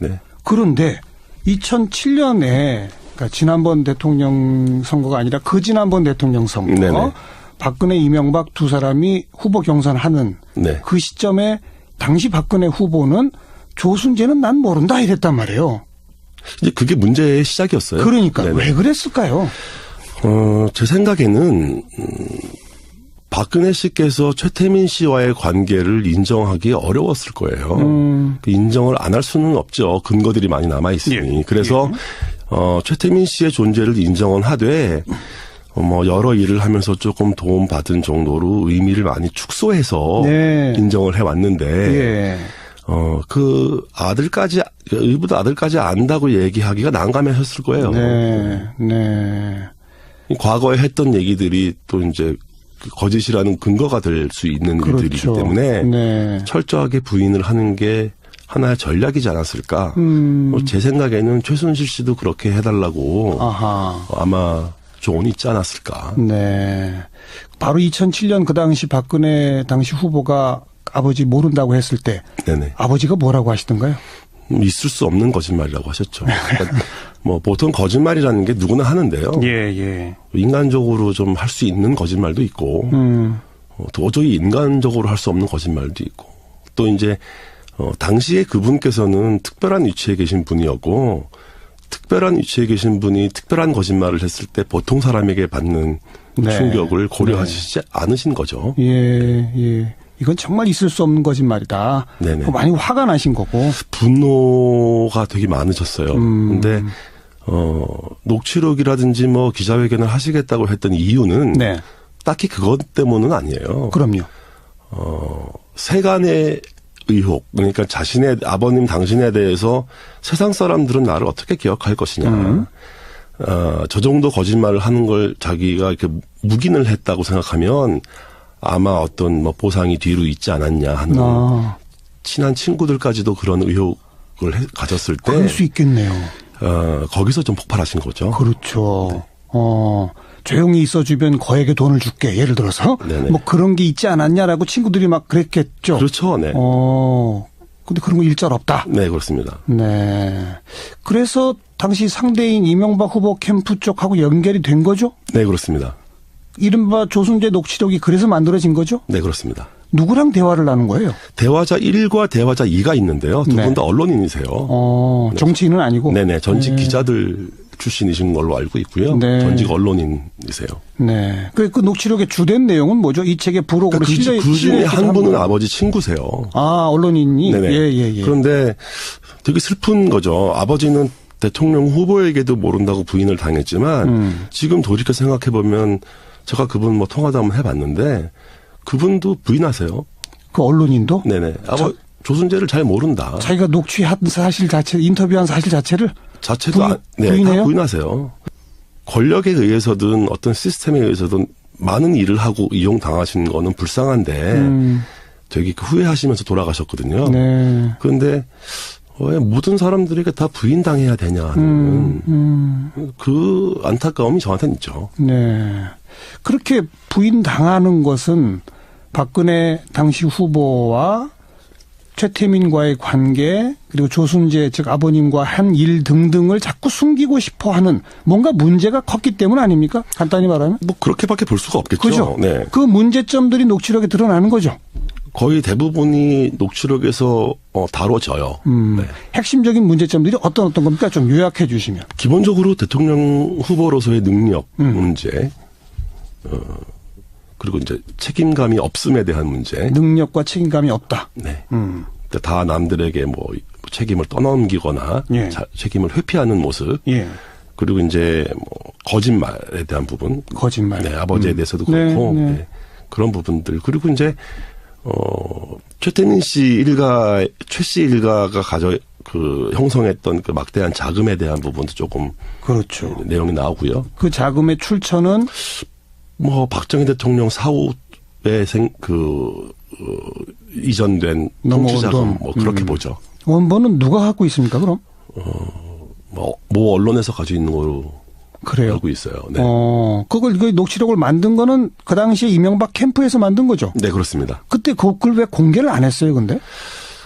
네. 그런데 2007년에 그러니까 지난번 대통령 선거가 아니라 그 지난번 대통령 선거 네네. 박근혜 이명박 두 사람이 후보 경선하는 네. 그 시점에 당시 박근혜 후보는 조순재는 난 모른다 이랬단 말이에요. 이제 그게 문제의 시작이었어요. 그러니까 네네. 왜 그랬을까요? 어, 제 생각에는 음, 박근혜 씨께서 최태민 씨와의 관계를 인정하기 어려웠을 거예요. 음. 그 인정을 안 할 수는 없죠. 근거들이 많이 남아 있으니. 예. 그래서 어, 최태민 씨의 존재를 인정은 하되 어, 뭐 여러 일을 하면서 조금 도움 받은 정도로 의미를 많이 축소해서 네. 인정을 해 왔는데 예. 어, 그 아들까지 그 의붓 아들까지 안다고 얘기하기가 난감하셨을 거예요. 네. 네. 이 과거에 했던 얘기들이 또 이제 그 거짓이라는 근거가 될 수 있는 일들이기 그렇죠. 때문에 네. 철저하게 부인을 하는 게 하나의 전략이지 않았을까. 음. 뭐제 생각에는 최순실 씨도 그렇게 해달라고 아하. 아마 조언이 있지 않았을까. 네. 바로 2007년 그 당시 박근혜 당시 후보가 아버지 모른다고 했을 때 네네. 아버지가 뭐라고 하시던가요? 음, 있을 수 없는 거짓말이라고 하셨죠. 그러니까 뭐 보통 거짓말이라는 게 누구나 하는데요. 예, 예. 인간적으로 좀 할 수 있는 거짓말도 있고 음. 어, 도저히 인간적으로 할 수 없는 거짓말도 있고 또 이제 어, 당시에 그분께서는 특별한 위치에 계신 분이었고 특별한 위치에 계신 분이 특별한 거짓말을 했을 때 보통 사람에게 받는 네. 충격을 고려하시지 않으신 거죠. 예, 예. 이건 정말 있을 수 없는 거짓말이다. 네네. 많이 화가 나신 거고. 분노가 되게 많으셨어요. 음. 근데 어 녹취록이라든지 뭐 기자회견을 하시겠다고 했던 이유는 네. 딱히 그것 때문은 아니에요. 그럼요. 어, 세간의 의혹, 그러니까 자신의 아버님 당신에 대해서 세상 사람들은 나를 어떻게 기억할 것이냐. 음. 어, 저 정도 거짓말을 하는 걸 자기가 이렇게 묵인을 했다고 생각하면 아마 어떤 뭐 보상이 뒤로 있지 않았냐 하는 아, 친한 친구들까지도 그런 의혹을 해- 가졌을 때 그럴 수 있겠네요. 어, 거기서 좀 폭발하신 거죠. 그렇죠. 네. 어, 조용히 있어 주면 거에게 돈을 줄게. 예를 들어서. 네네. 뭐 그런 게 있지 않았냐라고 친구들이 막 그랬겠죠. 그렇죠, 네. 어, 근데 그런 거 일절 없다. 네, 그렇습니다. 네. 그래서 당시 상대인 이명박 후보 캠프 쪽하고 연결이 된 거죠? 네, 그렇습니다. 이른바 조순재 녹취록이 그래서 만들어진 거죠? 네, 그렇습니다. 누구랑 대화를 나눈 거예요? 대화자 1과 대화자 2가 있는데요. 두 네. 분다 언론인이세요. 어, 정치인은 아니고. 네네. 전직 기자들 출신이신 걸로 알고 있고요. 네. 전직 언론인이세요. 네. 그, 그 녹취록의 주된 내용은 뭐죠? 이 책의 부록으로 그러니까 그, 실려 그 중에 한 분은 한 아버지 친구세요. 아, 언론인이? 네네. 예, 예, 예. 그런데 되게 슬픈 거죠. 아버지는 대통령 후보에게도 모른다고 부인을 당했지만 음. 지금 돌이켜 생각해 보면 제가 그분 뭐 통화도 한번 해봤는데 그분도 부인하세요. 그 언론인도? 네네. 아버 조순재를 잘 모른다. 자기가 녹취한 사실 자체, 인터뷰한 사실 자체를? 자체도 부인- 안- 네, 부인해요? 다 부인하세요. 권력에 의해서든 어떤 시스템에 의해서든 많은 일을 하고 이용당하신 거는 불쌍한데 음, 되게 그 후회하시면서 돌아가셨거든요. 네. 그런데 왜 모든 사람들에게 다 부인당해야 되냐 하는 음, 음, 그 안타까움이 저한테는 있죠. 네. 그렇게 부인당하는 것은 박근혜 당시 후보와 최태민과의 관계 그리고 조순재 즉 아버님과 한 일 등등을 자꾸 숨기고 싶어 하는 뭔가 문제가 컸기 때문 아닙니까? 간단히 말하면. 뭐 그렇게밖에 볼 수가 없겠죠. 그죠? 네. 그 문제점들이 녹취록에 드러나는 거죠. 거의 대부분이 녹취록에서 어, 다뤄져요. 음, 네. 핵심적인 문제점들이 어떤 어떤 겁니까? 좀 요약해 주시면. 기본적으로 대통령 후보로서의 능력 음. 문제, 어, 그리고 이제 책임감이 없음에 대한 문제. 능력과 책임감이 없다. 네. 음, 다 남들에게 뭐 책임을 떠넘기거나 예. 자- 책임을 회피하는 모습. 예. 그리고 이제 뭐 거짓말에 대한 부분. 거짓말. 네, 아버지에 음. 대해서도 네, 그렇고 네. 네, 그런 부분들. 그리고 이제 어 최태민 씨 일가 최 씨 일가가 가져 그 형성했던 그 막대한 자금에 대한 부분도 조금 그렇죠. 내용이 나오고요. 그 자금의 출처는 뭐 박정희 대통령 사후에 생그 어, 이전된 통치자금 돈. 뭐 그렇게 음. 보죠. 원본은 누가 갖고 있습니까? 그럼 뭐, 모 언론에서 가지고 있는 거로 그래요. 알고 있어요. 네. 어, 그걸 그 녹취록을 만든 거는 그 당시에 이명박 캠프에서 만든 거죠. 네, 그렇습니다. 그때 그걸 왜 공개를 안 했어요, 근데?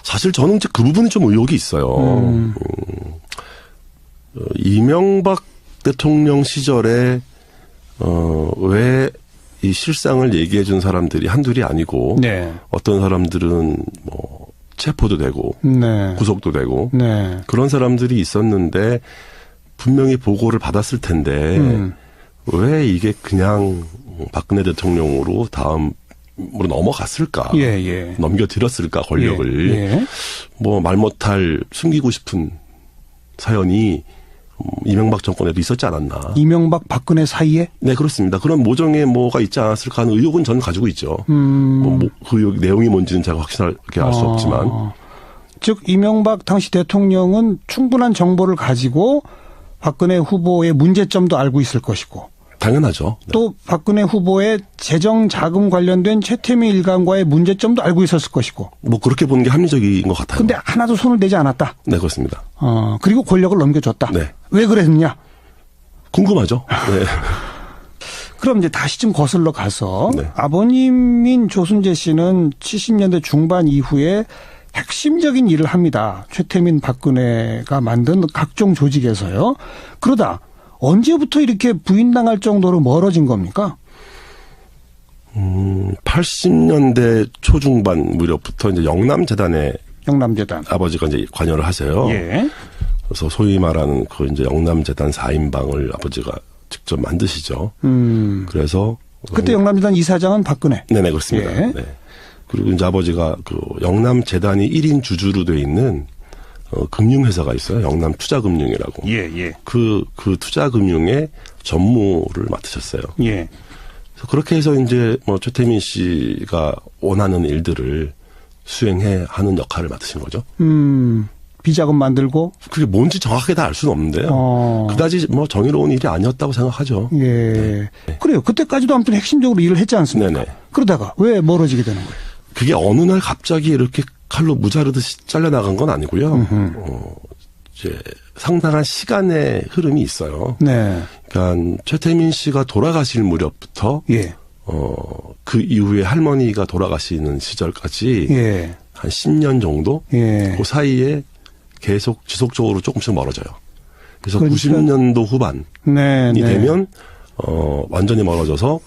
사실 저는 이제 그 부분이 좀 의혹이 있어요. 음. 음, 어, 이명박 대통령 시절에 어, 왜 이 실상을 얘기해 준 사람들이 한둘이 아니고 네. 어떤 사람들은 뭐 체포도 되고 네. 구속도 되고 네. 그런 사람들이 있었는데 분명히 보고를 받았을 텐데 음. 왜 이게 그냥 박근혜 대통령으로 다음 으로 넘어갔을까? 예, 예. 넘겨드렸을까 권력을 예, 예. 뭐말 못할 숨기고 싶은 사연이 음, 이명박 정권에도 있었지 않았나? 이명박 박근혜 사이에 네 그렇습니다. 그런 모종의 뭐가 있지 않았을까 하는 의혹은 저는 가지고 있죠. 음. 뭐, 뭐, 그 의혹 내용이 뭔지는 제가 확실하게 알수 어. 없지만 즉 이명박 당시 대통령은 충분한 정보를 가지고 박근혜 후보의 문제점도 알고 있을 것이고 당연하죠. 네. 또 박근혜 후보의 재정 자금 관련된 최태민 일가과의 문제점도 알고 있었을 것이고 뭐 그렇게 보는 게 합리적인 것 같아요. 근데 하나도 손을 대지 않았다. 네 그렇습니다. 어, 그리고 권력을 넘겨줬다. 네. 왜 그랬느냐? 궁금하죠. 네. 그럼 이제 다시 좀 거슬러 가서 네. 아버님인 조순재 씨는 70년대 중반 이후에 핵심적인 일을 합니다. 최태민 박근혜가 만든 각종 조직에서요. 그러다 언제부터 이렇게 부인당할 정도로 멀어진 겁니까? 음, 80년대 초중반 무렵부터 이제 영남재단에 영남재단. 아버지가 이제 관여를 하세요. 예. 그래서 소위 말하는 그 이제 영남재단 4인방을 아버지가 직접 만드시죠. 음. 그래서 그때 영남재단 이사장은 박근혜. 네네 그렇습니다. 예. 네. 그리고 이제 아버지가 그 영남재단이 1인 주주로 돼 있는 어, 금융회사가 있어요. 영남 투자금융이라고. 예, 예. 그, 그 투자금융의 전무를 맡으셨어요. 예. 그래서 그렇게 해서 이제 뭐 최태민 씨가 원하는 일들을 수행해 하는 역할을 맡으신 거죠. 음. 비자금 만들고 그게 뭔지 정확하게 다 알 수는 없는데요. 어. 그다지 뭐 정의로운 일이 아니었다고 생각하죠. 예. 그래요. 그때까지도 아무튼 핵심적으로 일을 했지 않습니까? 네네. 그러다가 왜 멀어지게 되는 거예요? 그게 어느 날 갑자기 이렇게 칼로 무자르듯이 잘려나간 건 아니고요. 어, 이제 상당한 시간의 흐름이 있어요. 네. 그러니까 최태민 씨가 돌아가실 무렵부터 예. 어, 그 이후에 할머니가 돌아가시는 시절까지 예. 한 10년 정도 예. 그 사이에 계속 지속적으로 조금씩 멀어져요. 그래서 그러니까- 90년도 후반이 네. 네. 되면 어 완전히 멀어져서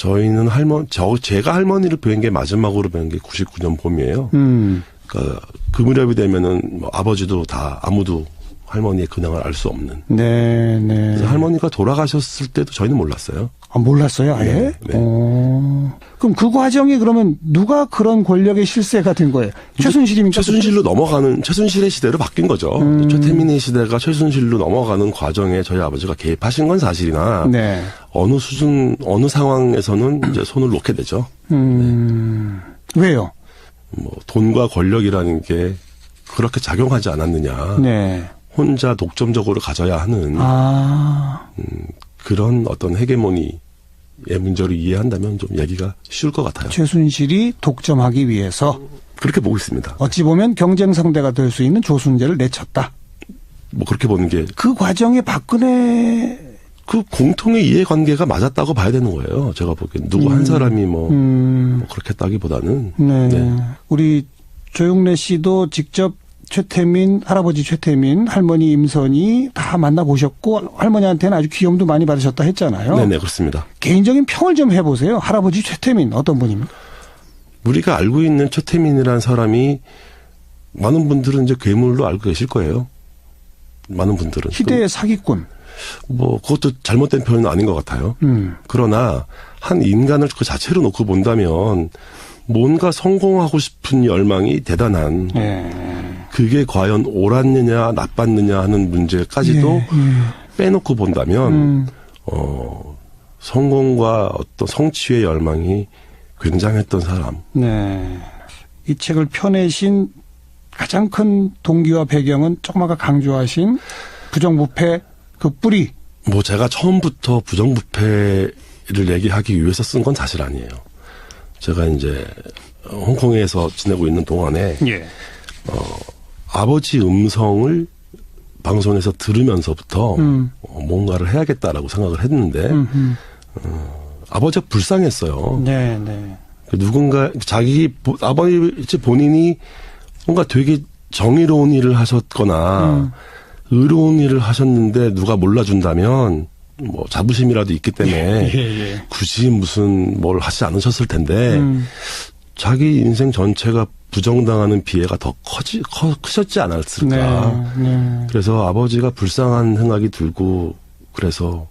저희는 할머니 저 제가 할머니를 뵌게 마지막으로 뵌게 99년 봄이에요. 음. 그러니까 그 무렵이 되면은 뭐 아버지도 다 아무도 할머니의 근황을 알 수 없는. 네, 네. 할머니가 돌아가셨을 때도 저희는 몰랐어요. 아, 몰랐어요, 아예? 네, 네. 어. 그럼 그 과정이 그러면 누가 그런 권력의 실세가 된 거예요? 최순실입니까? 최순실로 넘어가는 최순실의 시대로 바뀐 거죠. 음. 최태민의 시대가 최순실로 넘어가는 과정에 저희 아버지가 개입하신 건 사실이나 네. 어느 수준 어느 상황에서는 이제 손을 놓게 되죠. 음. 왜요? 뭐 돈과 권력이라는 게 그렇게 작용하지 않았느냐. 네. 혼자 독점적으로 가져야 하는 아. 그런 어떤 헤게모니의 문제를 이해한다면 좀 얘기가 쉬울 것 같아요. 최순실이 독점하기 위해서 그렇게 보고 있습니다. 어찌 보면 경쟁 상대가 될 수 있는 조순재를 내쳤다. 뭐 그렇게 보는 게그그 과정에 박근혜 공통의 이해관계가 맞았다고 봐야 되는 거예요. 제가 보기엔 누구 한 사람이 뭐, 음. 뭐 그렇게 했다기보다는 네. 네. 우리 조용래 씨도 직접 최태민, 할아버지 최태민, 할머니 임선이 다 만나보셨고, 할머니한테는 아주 귀염도 많이 받으셨다 했잖아요. 네네 그렇습니다. 개인적인 평을 좀 해보세요. 할아버지 최태민, 어떤 분입니까? 우리가 알고 있는 최태민이라는 사람이 많은 분들은 이제 괴물로 알고 계실 거예요. 많은 분들은 희대의 사기꾼. 뭐 그것도 잘못된 표현은 아닌 것 같아요. 음. 그러나 한 인간을 그 자체로 놓고 본다면 뭔가 성공하고 싶은 열망이 대단한 예. 그게 과연 옳았느냐 나빴느냐 하는 문제까지도 예, 예. 빼놓고 본다면 음. 어 성공과 어떤 성취의 열망이 굉장했던 사람. 네. 이 책을 펴내신 가장 큰 동기와 배경은 조금 아까 강조하신 부정부패 그 뿌리. 뭐 제가 처음부터 부정부패를 얘기하기 위해서 쓴 건 사실 아니에요. 제가 이제 홍콩에서 지내고 있는 동안에 예. 아버지 음성을 방송에서 들으면서부터 음. 어, 뭔가를 해야겠다라고 생각을 했는데 음, 아버지가 불쌍했어요. 음. 네, 네. 그 누군가 자기 보- 아버지 본인이 뭔가 되게 정의로운 일을 하셨거나 음. 의로운 일을 하셨는데 누가 몰라준다면 뭐 자부심이라도 있기 때문에 예, 예. 굳이 무슨 뭘 하지 않으셨을 텐데 음. 자기 인생 전체가 부정당하는 비애가 더 커지 커, 크셨지 않았을까. 네, 네. 그래서 아버지가 불쌍한 생각이 들고 그래서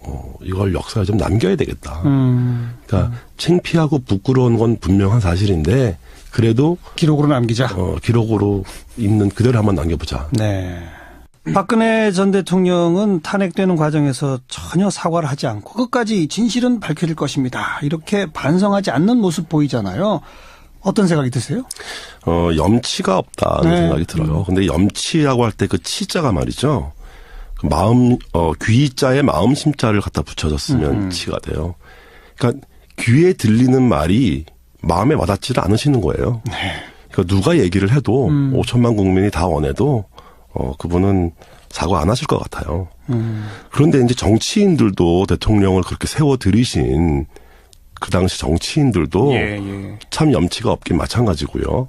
어 이걸 역사에 좀 남겨야 되겠다. 음. 그러니까 창피하고 부끄러운 건 분명한 사실인데 그래도 기록으로 남기자. 어 기록으로 있는 그대로 한번 남겨보자. 네. 박근혜 전 대통령은 탄핵되는 과정에서 전혀 사과를 하지 않고 끝까지 진실은 밝혀질 것입니다. 이렇게 반성하지 않는 모습 보이잖아요. 어떤 생각이 드세요? 어 염치가 없다는 네. 생각이 들어요. 근데 염치라고 할 때 그 치자가 말이죠. 그 마음 어 귀자에 마음 심자를 갖다 붙여줬으면 음. 치가 돼요. 그러니까 귀에 들리는 말이 마음에 와닿지를 않으시는 거예요. 네. 그러니까 누가 얘기를 해도 음. 5천만 국민이 다 원해도 어 그분은 사과 안 하실 것 같아요. 음. 그런데 이제 정치인들도 대통령을 그렇게 세워 들이신 그 당시 정치인들도 예, 예. 참 염치가 없긴 마찬가지고요.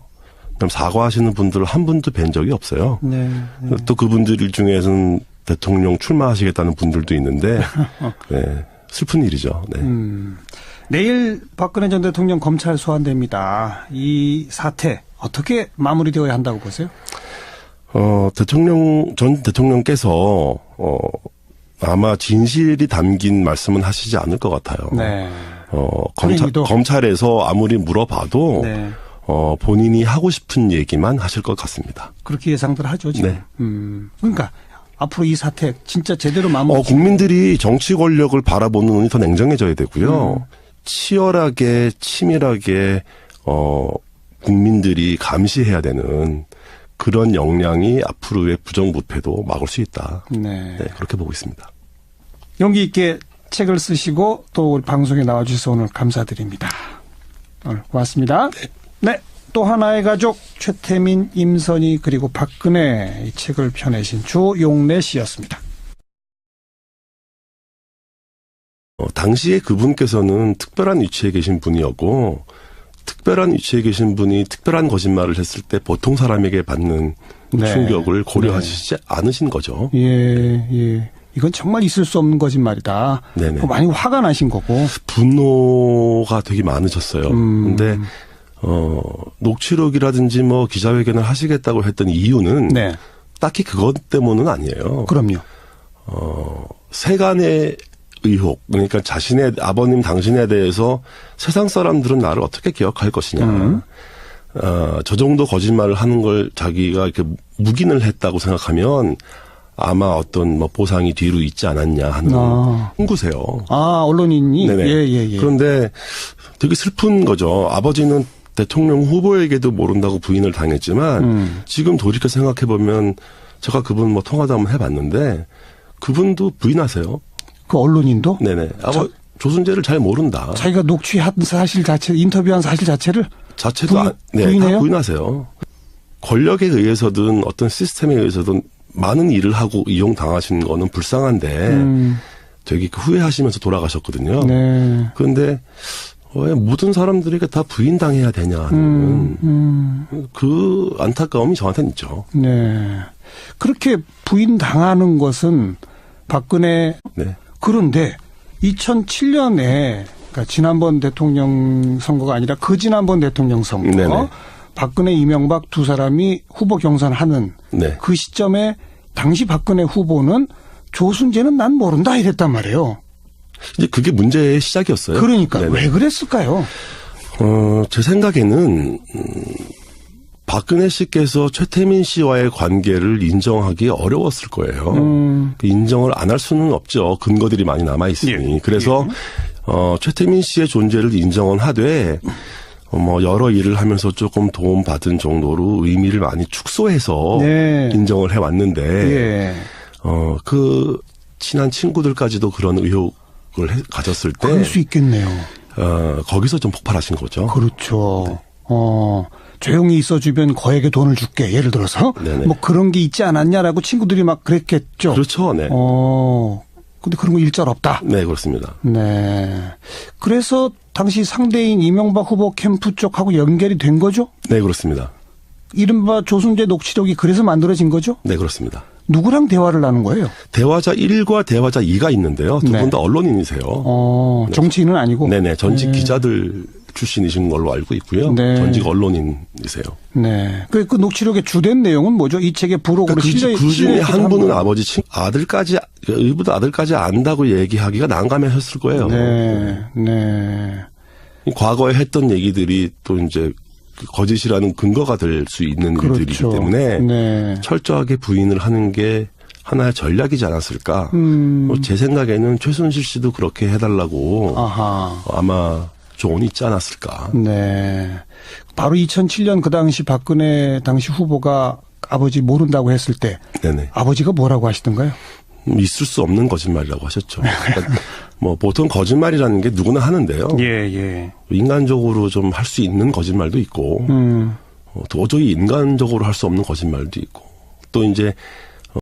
그럼 사과하시는 분들 한 분도 뵌 적이 없어요. 네. 네. 또 그분들 중에서는 대통령 출마하시겠다는 분들도 있는데 네, 슬픈 일이죠. 네. 음. 내일 박근혜 전 대통령 검찰 소환됩니다. 이 사태 어떻게 마무리되어야 한다고 보세요? 어, 대통령, 전 대통령께서, 어, 아마 진실이 담긴 말씀은 하시지 않을 것 같아요. 네. 어, 검찰? 검찰에서 아무리 물어봐도, 네. 어, 본인이 하고 싶은 얘기만 하실 것 같습니다. 그렇게 예상들 하죠, 지금. 네. 음. 그러니까 앞으로 이 사태 진짜 제대로 마무리 어, 국민들이 정치 권력을 바라보는 눈이 더 냉정해져야 되고요. 음. 치열하게, 치밀하게, 어, 국민들이 감시해야 되는 그런 역량이 앞으로의 부정부패도 막을 수 있다. 네. 네, 그렇게 보고 있습니다. 용기 있게 책을 쓰시고 또 방송에 나와주셔서 오늘 감사드립니다. 오늘 고맙습니다. 네. 또 하나의 가족 최태민, 임선희 그리고 박근혜 이 책을 펴내신 조용래 씨였습니다. 어, 당시에 그분께서는 특별한 위치에 계신 분이었고 특별한 위치에 계신 분이 특별한 거짓말을 했을 때 보통 사람에게 받는 네. 충격을 고려하시지 않으신 거죠. 예, 예. 이건 정말 있을 수 없는 거짓말이다. 네네. 그 많이 화가 나신 거고. 분노가 되게 많으셨어요. 음. 근데 어 녹취록이라든지 뭐 기자회견을 하시겠다고 했던 이유는 네. 딱히 그것 때문은 아니에요. 그럼요. 어 세간의 의혹 그러니까 자신의 아버님 당신에 대해서 세상 사람들은 나를 어떻게 기억할 것이냐. 음. 어, 저 정도 거짓말을 하는 걸 자기가 이렇게 묵인을 했다고 생각하면 아마 어떤 뭐 보상이 뒤로 있지 않았냐 하는 아. 흥구세요. 아, 언론인이? 네네. 예, 예, 예. 그런데 되게 슬픈 거죠. 아버지는 대통령 후보에게도 모른다고 부인을 당했지만 음. 지금 돌이켜 생각해 보면 제가 그분 뭐 통화도 한번 해봤는데 그분도 부인하세요. 그 언론인도? 네네. 아버 조순재를 잘 모른다. 자기가 녹취한 사실 자체, 인터뷰한 사실 자체를 자체도 부인- 안- 네, 부인해요? 다 부인하세요. 권력에 의해서든 어떤 시스템에 의해서든 많은 일을 하고 이용당하신 거는 불쌍한데 음, 되게 그 후회하시면서 돌아가셨거든요. 네. 그런데 왜 모든 사람들에게 다 부인당해야 되냐 하는 음, 음, 그 안타까움이 저한테는 있죠. 네. 그렇게 부인당하는 것은 박근혜 네. 그런데 2007년에 그러니까 지난번 대통령 선거가 아니라 그 지난번 대통령 선거 네네. 박근혜 이명박 두 사람이 후보 경선하는 네. 그 시점에 당시 박근혜 후보는 조순재는 난 모른다 이랬단 말이에요. 이제 그게 문제의 시작이었어요. 그러니까 네네. 왜 그랬을까요? 어, 제 생각에는 음, 박근혜 씨께서 최태민 씨와의 관계를 인정하기 어려웠을 거예요. 음. 그 인정을 안 할 수는 없죠. 근거들이 많이 남아 있으니. 예. 그래서 어, 최태민 씨의 존재를 인정은 하되 어, 뭐 여러 일을 하면서 조금 도움 받은 정도로 의미를 많이 축소해서 네. 인정을 해 왔는데 예. 어, 그 친한 친구들까지도 그런 의혹을 해- 가졌을 때 그럴 수 있겠네요. 어, 거기서 좀 폭발하신 거죠. 그렇죠. 네. 어, 조용히 있어 주면 거에게 돈을 줄게. 예를 들어서. 네네. 뭐 그런 게 있지 않았냐라고 친구들이 막 그랬겠죠. 그렇죠. 네. 어, 근데 그런 거 일절 없다. 네, 그렇습니다. 네. 그래서 당시 상대인 이명박 후보 캠프 쪽하고 연결이 된 거죠? 네, 그렇습니다. 이른바 조순재 녹취록이 그래서 만들어진 거죠? 네, 그렇습니다. 누구랑 대화를 하는 거예요? 대화자 1과 대화자 2가 있는데요. 두 네. 분다 언론인이세요. 어, 정치인은 아니고. 네네. 전직 기자들 출신이신 걸로 알고 있고요. 네. 전직 언론인이세요. 네. 그, 그 녹취록의 주된 내용은 뭐죠? 이 책의 부록으로 그러니까 그, 실려 그 중에 한 분은. 아버지 친 아들까지 의붓 아들까지 안다고 얘기하기가 난감하셨을 거예요. 네, 네. 이 과거에 했던 얘기들이 또 이제 그 거짓이라는 근거가 될 수 있는 일들이기 그렇죠. 때문에 네. 철저하게 부인을 하는 게 하나의 전략이지 않았을까. 음. 뭐제 생각에는 최순실 씨도 그렇게 해달라고 아하. 아마 조언이 있지 않았을까. 네. 바로 2007년 그 당시 박근혜 당시 후보가 아버지 모른다고 했을 때 네네. 아버지가 뭐라고 하시던가요? 음, 있을 수 없는 거짓말이라고 하셨죠. 그러니까 뭐 보통 거짓말이라는 게 누구나 하는데요. 예, 예. 인간적으로 좀 할 수 있는 거짓말도 있고 음. 어, 도저히 인간적으로 할 수 없는 거짓말도 있고 또 이제